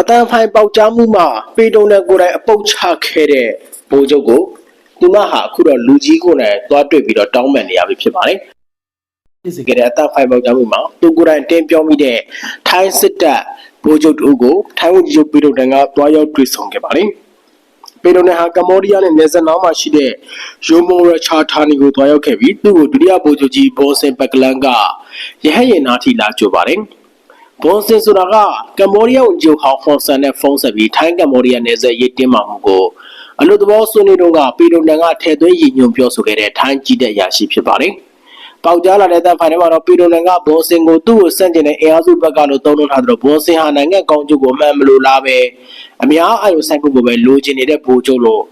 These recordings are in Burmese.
အတန်ဖိုင်ပေါက်ကြားမှုမှာပေတုံနဲ့ကိုယ်တိုင်အပုတ်ချခဲ့တဲ့ဘိုးချုပ်ကိုသူမဟာအခုတော့လူကြီးကိုယ်နဲ့တွားတွေ့ပြီးတော့တောင်းပန်နေရပြီဖြစ်ပါတယ်ဖြစ်စီခဲ့တဲ့အတန်ဖိုင်ပေါက်ကြားမှုမှာသူကိုယ်တိုင်တင်ပြောမိတဲ့ထိုင်းစစ်တပ်ဘိုးချုပ်တို့ကိုထိုင်းဝန်ကြီးချုပ်ပေတုံတန်ကတွားရောက်တွေ့ဆုံခဲ့ပါတယ်ပေတိုနယ်ဟာကမ္ဘောဒီးယားနဲ့နယ်စပ်နားမှာရှိတဲ့ယိုမိုရချာဌာနီကိုတွားရောက်ခဲ့ပြီးသူ့ကိုဒုတိယဗိုလ်ချုပ်ကြီးဘောစင်ပက်ကလန်ကရဟယင်နာထီလာကြိုပါတယ်။ ဘောစင်ဆိုတာကကမ္ဘောဒီးယားဝန်ကြီးဟောင်းဟွန်ဆန်နဲ့ဖုန်းဆက်ပြီးထိုင်းကမ္ဘောဒီးယားနယ်စပ်ရေးတင်းမာမှုကိုအလို့သဘောဆွေးနွေးတော့ကပေတိုနယ်ကထဲသွင်းရည်ညွှန်ပြောဆိုခဲ့တဲ့ထိုင်းကြီးတဲ့ရာရှိဖြစ်ပါတယ်။ပေါက်ကြားလာတဲ့တပ်ဖိုင်ထဲမှာတော့ပေတိုနယ်ကဘောစင်ကိုသူ့ကိုစန့်ကျင်တဲ့အင်အားစုဘက်ကလို့သုံးနှုန်းထားသလိုဘောစင်ဟာနိုင်ငံကောင်းကျိုးကိုအမှန်မလို့လားပဲအများအာရုံစိုက်ဖို့ကိုပဲလိုချင်နေတဲ့ဘိုးချုပ်လို့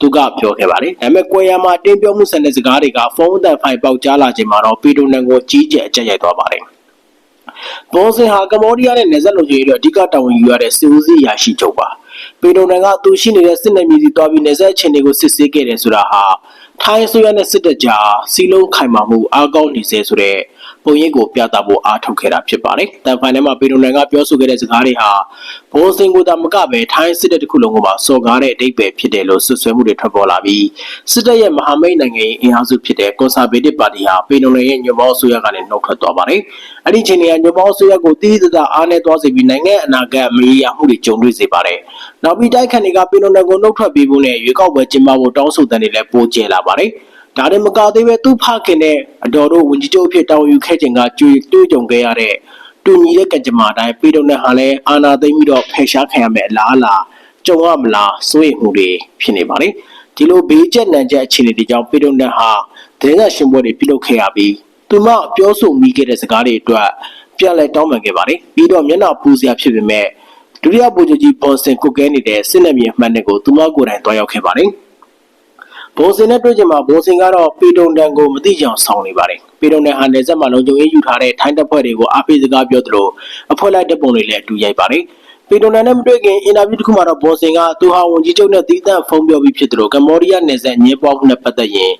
သူကပြောခဲ့ပါတယ်။ဒါပေမဲ့ကွယ်ရမှာတင်းပြောမှုဆန်တဲ့စကားတွေကဖုန်းအသက်ဖိုင်ပေါက်ကြားလာချိန်မှာတော့ပေတိုနယ်ကိုကြီးကျယ်အကြက်ရိုက်သွားပါတယ်။ ဘောစင်ဟာကမ္ဘောဒီးယားနဲ့နယ်စပ်လုံခြုံရေးအတွက်အဓိကတာဝန်ယူရတဲ့စစ်ဦးစီးရာရှိချုပ်ပါ။ပေတိုနယ်ကသူရှိနေတဲ့စစ်နယ်မြေစီတွားပြီးနယ်စပ်အခြေအနေကိုစစ်ဆေးခဲ့တယ်ဆိုတာဟာထိုင်းဆိုရနဲ့စစ်တပ်ကြားစီလုံးခိုင်မာမှုအားကောင်းနေစေဆိုတဲ့ပုံရိပ်ကိုပြသဖို့အားထုတ်ခဲ့တာဖြစ်ပါတယ်။တန်ဖိုင်ထဲမှာပေတိုနယ်ကပြောဆိုခဲ့တဲ့စကားတွေဟာဘောစင်ကိုတာမကပဲထိုင်းစစ်တပ်တစ်ခုလုံးကပါစော်ကားတဲ့အဓိပ္ပာယ်ဖြစ်တယ်လို့ဆွဆွဲမှုတွေထွက်ပေါ်လာပြီးစစ်တပ်ရဲ့မဟာမိတ်နိုင်ငံရေးအင်အားစုဖြစ်တဲ့ကွန်ဆာဗေးတစ်ပါတီဟာပေတိုနယ်ရဲ့ညွန့်ပေါင်းအစိုးရကနေနှုတ်ထွက်သွားပါတယ်။အဲ့ဒီချိန်ကညွန့်ပေါင်းအစိုးရကိုတည်တည်တအားနဲ့သွားစေပြီးနိုင်ငံအနာဂတ်မရေရာမှုတွေကြုံတွေ့စေပါတယ်။နောက်ပြီးတိုက်ခတ်တွေကပေတိုနယ်ကိုနှုတ်ထွက်ပြီးဖို့နဲ့ရွေးကောက်ပွဲကျင်းပဖို့တောင်းဆိုတဲ့တွေလည်းပိုကျယ်လာပါတယ်။ ဒါနဲ့မကသေးပဲသူ့ဖခင်နဲ့အတော်တို့ဝင်ကြီးချုပ်အဖြစ်တာဝန်ယူခဲ့ခြင်းကကြွေတွေးကြုံခဲ့ရတဲ့တူညီတဲ့ကကြမ္မာတိုင်းပေတုံနဲ့ဟာလည်းအာနာသိမ့်ပြီးတော့ဖယ်ရှားခံရမယ်အလားအလာကြုံရမလားစိုးရိမ်မှုတွေဖြစ်နေပါလေဒီလိုဘေးကျက်နံကျက်အခြေအနေတွေကြောင့်ပေတုံနဲ့ဟာဒဲကရှင်ပွဲတွေပြုလုပ်ခဲ့ရပြီးသူမပြောဆိုမိခဲ့တဲ့စကားတွေအတွက်ပြန်လဲတောင်းပန်ခဲ့ပါတယ်ပြီးတော့မျက်နှာပူစရာဖြစ်ပေမဲ့ဒုတိယဗိုလ်ချုပ်ကြီးဘော်စင်ကုတ်ကဲနေတဲ့စစ်နယ်မြေအမှတ်နဲ့ကိုသူမကိုယ်တိုင်တွားရောက်ခဲ့ပါတယ် ဘိုးစင်နဲ့တွေ့ကြမှာဘိုးစင်ကတော့ပေတုံတန်ကိုမသိကြအောင်ဆောင်နေပါတယ်ပေတုံတန်ဟာနယ်စပ်မှာလုံခြုံရေးယူထားတဲ့ထိုင်းတပ်ဖွဲ့တွေကိုအားပေးစကားပြောသလိုအဖွဲ့လိုက်တပ်ပုံတွေလည်းအတူရိုက်ပါတယ်ပေတိုနယ်နဲ့မတွေ့ခင်အင်တာဗျူးတစ်ခုမှာတော့ဘော်စင်ကသူဟာဝန်ကြီးချုပ်နဲ့တီးတန့်ဖုံးပြောပြီးဖြစ်တယ်လို့ကမ္ဘောဒီးယားနယ်စပ်ညင်းပွားမှုနဲ့ပတ်သက်ရင်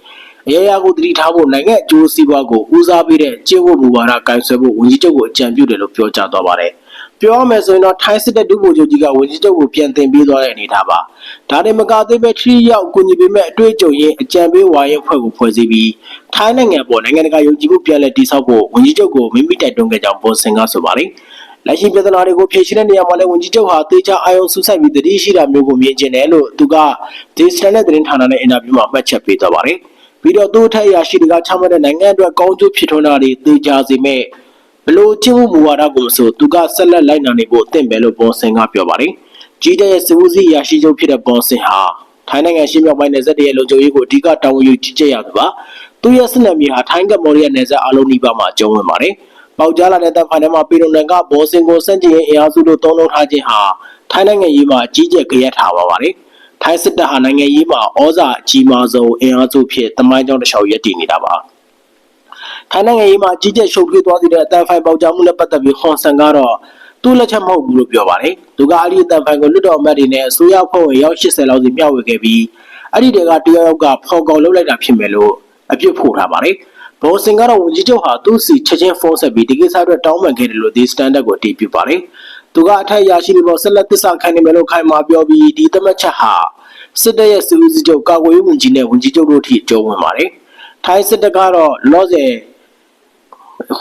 အရာရာကိုတတိထားဖို့နိုင်ငံအကျိုးစီးပွားကိုဦးစားပေးတဲ့ကျင့်ဝတ်မူဝါဒကိုင်ဆွဲဖို့ဝန်ကြီးချုပ်ကိုအကြံပြုတယ်လို့ပြောကြားသွားပါတယ်။ ပြောရမယ်ဆိုရင်တော့ထိုင်းစစ်တပ်ဒုဗိုလ်ချုပ်ကြီးကဝန်ကြီးချုပ်ကိုပြန်တင်ပေးသွားတဲ့အနေထားပါ။ဒါနဲ့မကသေးပဲထရီရောက်ကူညီပေးမဲ့အတွေ့အကြုံရင်းအကြံပေးဝါရင်ဖွဲ့ကိုဖွဲ့စည်းပြီးထိုင်းနိုင်ငံပေါ်နိုင်ငံတကာယုံကြည်မှုပြန်လည်တည်ဆောက်ဖို့ဝန်ကြီးချုပ်ကိုမိမိတိုက်တွန်းခဲ့ကြောင်းပေါ်စင်ကဆိုပါတယ်။လက်ရှိပြဿနာတွေကိုဖြေရှင်းတဲ့နေရာမှာလည်းဝန်ကြီးချုပ်ဟာတေချာအာယုံဆူဆိုင်ပြီးတတိရှိတာမျိုးကိုမြင်ကျင်တယ်လို့သူကဒေစတန်နဲ့သတင်းဌာနနဲ့အင်တာဗျူးမှာမှတ်ချက်ပေးသွားပါတယ်။ပြီးတော့သူ့ထက်ရရှိတွေကချမှတ်တဲ့နိုင်ငံအတွက်ကောင်းကျိုးဖြစ်ထွန်းတာတွေတေချာစေမဲ့ ဘလို့ကျင့်ဝတ်မူဝါဒကိုမဆိုသူကဆက်လက်လိုက်နာနေဖို့အသင့်ပဲလို့ပေါ်စင်ကပြောပါတယ်။ကြီးတဲ့စစ်ဦးစီးရရှိချုပ်ဖြစ်တဲ့ပေါ်စင်ဟာထိုင်းနိုင်ငံရှင်းမြောက်ပိုင်းနယ်စပ်တရဲ့လုံခြုံရေးကိုအဓိကတာဝန်ယူကြီးကြပ်ရသူပါ။သူရဲ့စစ်နယ်မြေဟာထိုင်းကမ္ဘောဒီးယားနယ်စပ်အလုံးနီးပါးမှာအကျုံးဝင်ပါတယ်။ပေါက်ကြားလာတဲ့တပ်ဖိုင်ထဲမှာပြည်တော်နယ်ကဘောစင်ကိုစန့်ကျင်ရေးအင်အားစုတို့တုံးလုံးထားခြင်းဟာထိုင်းနိုင်ငံရေးမှာအကြီးကျယ်ကြရက်ထားပါပါတယ်။ထိုင်းစစ်တပ်ဟာနိုင်ငံရေးမှာဩဇာအကြီးမားဆုံးအင်အားစုဖြစ်တမိုင်းကြောင်းတစ်လျှောက်ရပ်တည်နေတာပါ။ ထိုင်းနိုင်ငံရေးမှာအကြီးကျယ်ရှုပ်ထွေးသွားစေတဲ့အတန်ဖိုင်ပေါက်ကြားမှုနဲ့ပတ်သက်ပြီးဟွန်ဆန်ကတော့သူ့လက်ချက်မဟုတ်ဘူးလို့ပြောပါတယ်။သူကအဲ့ဒီအတန်ဖိုင်ကိုလွတ်တော်အမတ်တွေနဲ့အစိုးရဖွဲ့ဝင်ရောက်80လောက်စီမျှဝေခဲ့ပြီးအဲ့ဒီတကတယောက်ယောက်ကဖော်ကောင်လုပ်လိုက်တာဖြစ်မယ်လို့အပြစ်ဖို့ထားပါတယ်။ဘောစင်ကတော့ဝန်ကြီးချုပ်ဟာသူ့စီချက်ချင်းဖုန်းဆက်ပြီးဒီကိစ္စအတွက်တောင်းပန်ခဲ့တယ်လို့ဒီစတန်ဒတ်ကိုအတည်ပြုပါတယ်။သူကအထက်ရရှိနေပေါ်ဆက်လက်သစ္စာခံနေမယ်လို့ခိုင်မာပြောပြီးဒီသတ်မှတ်ချက်ဟာစစ်တပ်ရဲ့စစ်ဦးစီးချုပ်ကာကွယ်ရေးဝန်ကြီးနဲ့ဝန်ကြီးချုပ်တို့ထိအကျုံးဝင်ပါတယ်။ထိုင်းစစ်တပ်ကတော့လော့ဆယ်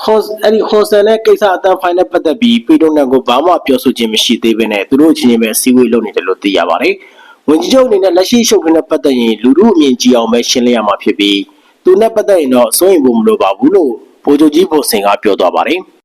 ခေါ်အဲ့ဒီခေါ်ဆန်တဲ့ကိစ္စအတန်းဖိုင်နဲ့ပတ်သက်ပြီးပေတိုနယ်ကိုဘာမှပြောဆိုခြင်းမရှိသေးဘဲနဲ့သူတို့အချင်းချင်းပဲစီဝေးလုပ်နေတယ်လို့သိရပါတယ်။ဝန်ကြီးချုပ်အနေနဲ့လက်ရှိရှုပ်ခင်းနဲ့ပတ်သက်ရင်လူမှုအမြင်ကြီးအောင်ပဲရှင်းလင်းရမှာဖြစ်ပြီးသူနဲ့ပတ်သက်ရင်တော့စိုးရင်ဖို့မလိုပါဘူးလို့ဗိုလ်ချုပ်ကြီးဗိုလ်စင်ကပြောသွားပါတယ်။